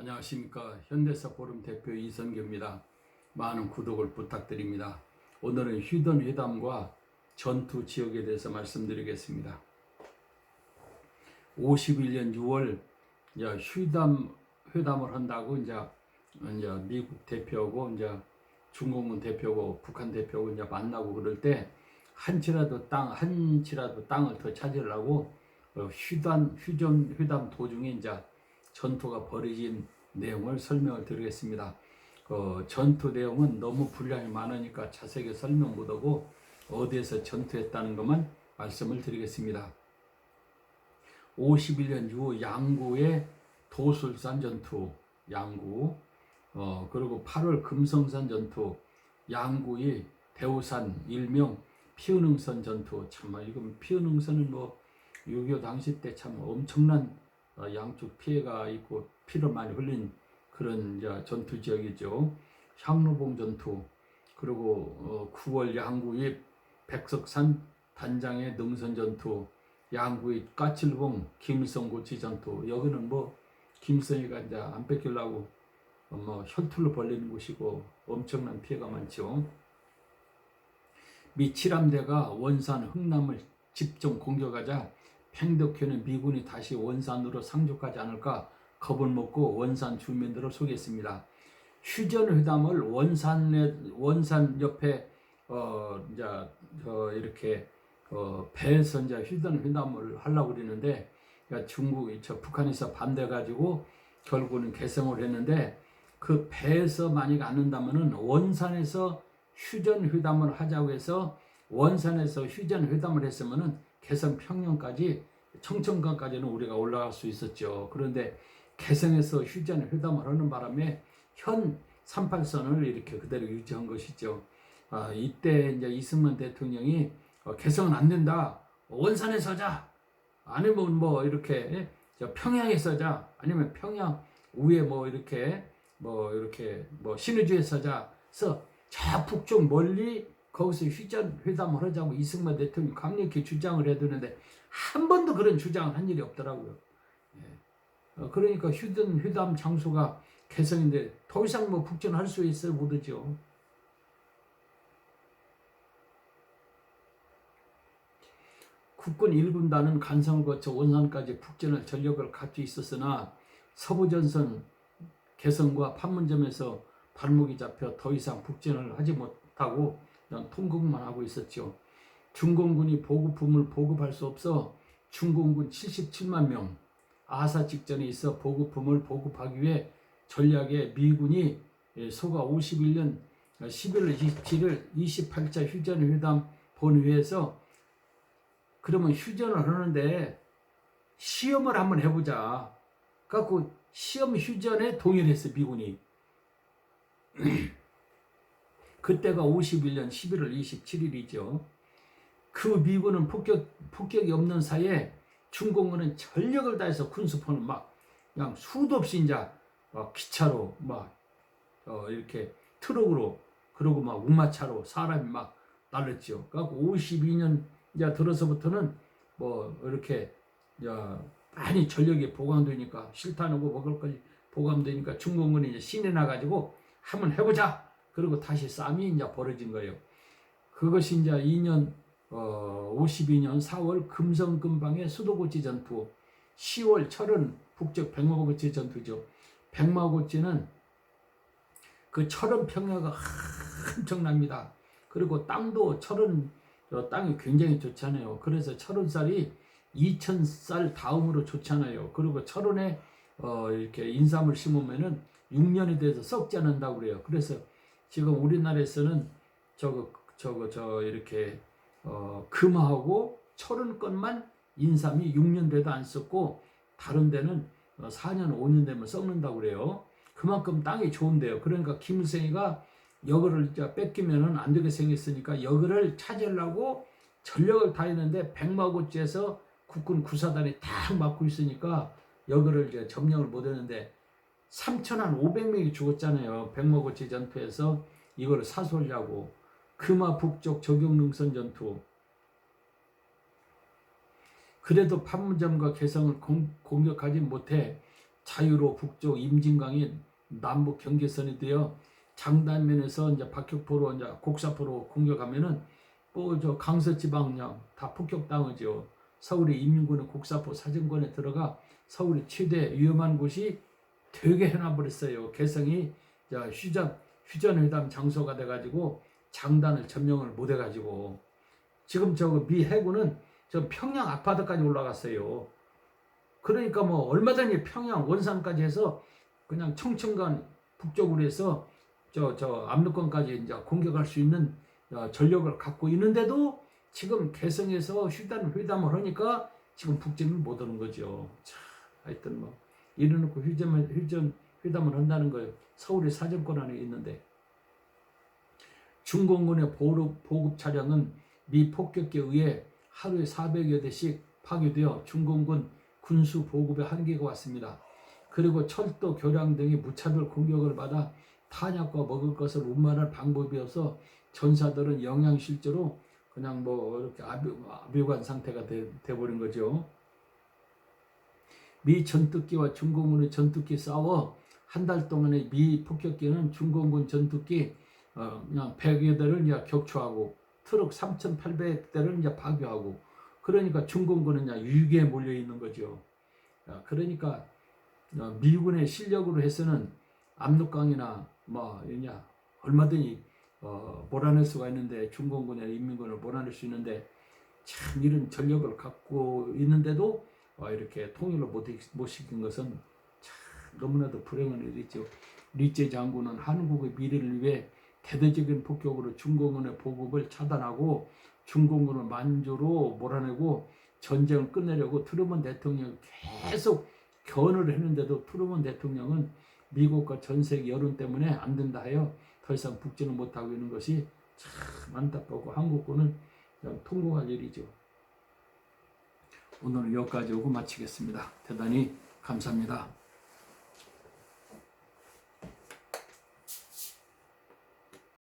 안녕하십니까 현대사 포럼 대표 이선규입니다. 많은 구독을 부탁드립니다. 오늘은 휴전 회담과 전투 지역에 대해서 말씀드리겠습니다. 51년 6월 이제 휴담 회담을 한다고 이제 이제 미국 대표고 이제 중공군 대표고 북한 대표고 이제 만나고 그럴 때 한치라도 땅 한치라도 땅을 더 찾으려고 어, 휴단 휴전 회담 도중에 이제 전투가 벌어진 내용을 설명을 드리겠습니다. 그 전투 내용은 너무 분량이 많으니까 자세하게 설명 못하고 어디에서 전투했다는 것만 말씀을 드리겠습니다. 51년 유 양구의 도술산 전투, 양구, 어, 그리고 8월 금성산 전투, 양구의 대우산 일명 피은흥선 전투, 참, 이건 피은흥선은 뭐6.25 당시 때 참 엄청난 어, 양쪽 피해가 있고 피를 많이 흘린 그런 전투 지역이죠. 향로봉 전투 그리고 어, 9월 양구의 백석산 단장의 능선 전투 양구의 까칠봉 김일성 고치 전투 여기는 뭐 김일성이가 이제 안 뺏기려고 어, 뭐 혈투를 벌리는 곳이고 엄청난 피해가 많죠. 미 7함대가 원산 흥남을 집중 공격하자 팽덕회는 미군이 다시 원산으로 상륙하지 않을까 겁을 먹고 원산 주민들을 소개했습니다. 휴전 회담을 원산에 원산 옆에 어 이제 어 이렇게 어 배에서 이제 휴전 회담을 하려고 그러는데 그러니까 중국이 저 북한에서 반대 가지고 결국은 개성을 했는데 그 배에서 만약 안 한다면은 원산에서 휴전 회담을 하자고 해서 원산에서 휴전 회담을 했으면은 개성 평양까지 청천강까지는 우리가 올라갈 수 있었죠. 그런데 개성에서 휴전 회담을 하는 바람에 현 38선을 이렇게 그대로 유지한 것이죠. 아, 이때 이제 이승만 대통령이 어, 개성은 안 된다. 원산에 서 자. 아니면 뭐 이렇게 저 평양에 서 자. 아니면 평양 위에 뭐 이렇게 뭐 이렇게 뭐 신의주에 서 자. 서 저 북쪽 멀리 거기서 휴전 회담을 하자고 이승만 대통령이 강력히 주장을 해두는데 한 번도 그런 주장을 한 일이 없더라고요. 예. 어, 그러니까 휴전 회담 장소가 개성인데 더 이상 뭐 북전할 수 있어요 모르죠. 국군 1군단은 간성을 거쳐 원산까지 북전할 전력을 갖추 있었으나 서부전선 개성과 판문점에서 발목이 잡혀 더 이상 북전을 하지 못하고 통곡만 하고 있었죠. 중공군이 보급품을 보급할 수 없어 중공군 77만 명 아사 직전에 있어 보급품을 보급하기 위해 전략에 미군이 소가 51년 11월 27일 28차 휴전 회담 본회에서 그러면 휴전을 하는데 시험을 한번 해보자. 갖고 시험 휴전에 동의했어 미군이. 그때가 51년 11월 27일이죠. 그 미군은 폭격, 폭격이 없는 사이에 중공군은 전력을 다해서 군수포는 막 그냥 수도 없이 이제 막 기차로 막 어, 이렇게 트럭으로 그리고 막 우마차로 사람이 막 날렸죠. 그래갖고 52년 이제 들어서부터는 뭐 이렇게 야 많이 전력이 보강되니까 실탄하고 먹을 것이 보강되니까 중공군이 이제 신에 나가지고 한번 해보자. 그리고 다시 싸움이 이제 벌어진 거예요. 그것이 이제 2년 어, 52년 4월 금성금방의 수도고치 전투, 10월 철은 북쪽 백마고치 전투죠. 백마고치는 그 철은 평야가 엄청납니다. 그리고 땅도 철은 어, 땅이 굉장히 좋잖아요. 그래서 철원쌀이 2천쌀 다음으로 좋잖아요. 그리고 철원에 어, 이렇게 인삼을 심으면은 6년이 돼서 썩지 않는다고 그래요. 그래서 지금 우리나라에서는 저거 저거 저 이렇게 어, 금하고 철은 것만 인삼이 6년 돼도 안 썩고 다른 데는 4년 5년 되면 썩는다고 그래요. 그만큼 땅이 좋은데요. 그러니까 김일성이가 여거를 뺏기면은 안 되게 생겼으니까 여거를 찾으려고 전력을 다했는데 백마고지에서 국군 구사단이 딱 막고 있으니까 여거를 이제 점령을 못했는데 3천 한 500명이 죽었잖아요. 백마고지 전투에서 이거를 사수하려고 금화 북쪽 적용능선 전투. 그래도 판문점과 개성을 공, 공격하지 못해 자유로 북쪽 임진강이 남북 경계선이 되어 장단면에서 이제 박격포로 이제 곡사포로 공격하면은 뭐 저 강서 지방령 다 폭격당하죠. 서울의 인민군의 곡사포 사정권에 들어가 서울의 최대 위험한 곳이 되게 해놔버렸어요. 개성이 자, 휴전 휴전회담 장소가 돼가지고 장단을 점령을 못 해가지고 지금 저 미 해군은 저 평양 아파트까지 올라갔어요. 그러니까 뭐 얼마든지 평양 원산까지 해서 그냥 청천간 북쪽으로 해서 저 저 압록강까지 이제 공격할 수 있는 어, 전력을 갖고 있는데도 지금 개성에서 휴단 회담을 하니까 지금 북진을 못 하는 거죠. 자, 하여튼 뭐 이래놓고 휴전 휴전 회담을 한다는 거예요. 서울의 사정권 안에 있는데 중공군의 보급, 보급 차량은 미 폭격기에 의해 하루에 400여 대씩 파괴되어 중공군 군수 보급에 한계가 왔습니다. 그리고 철도, 교량 등이 무차별 공격을 받아 탄약과 먹을 것을 운반할 방법이 없어 전사들은 영양실조로 그냥 뭐 이렇게 아뷰, 아뷰간 상태가 돼, 돼버린 거죠. 미 전투기와 중공군의 전투기 싸워 한 달 동안의 미 폭격기는 중공군 전투기 어, 그냥 100여 대를 이제 격추하고 트럭 3,800대를 이제 파괴하고 그러니까 중공군은 이제 유기에 몰려 있는 거죠. 야, 그러니까 어, 미군의 실력으로 해서는 압록강이나 뭐 이냐 얼마든지 어, 몰아낼 수가 있는데 중공군이나 인민군을 몰아낼 수 있는데 참 이런 전력을 갖고 있는데도 어, 이렇게 통일을 못, 못 시킨 것은 참 너무나도 불행한 일이죠. 리제 장군은 한국의 미래를 위해 대대적인 폭격으로 중공군의 보급을 차단하고 중공군을 만주로 몰아내고 전쟁을 끝내려고 트루먼 대통령이 계속 견을 했는데도 트루먼 대통령은 미국과 전 세계 여론 때문에 안 된다 하여 더 이상 북진을 못하고 있는 것이 참 안타깝고 한국군은 통곡할 일이죠. 오늘은 여기까지 오고 마치겠습니다. 대단히 감사합니다.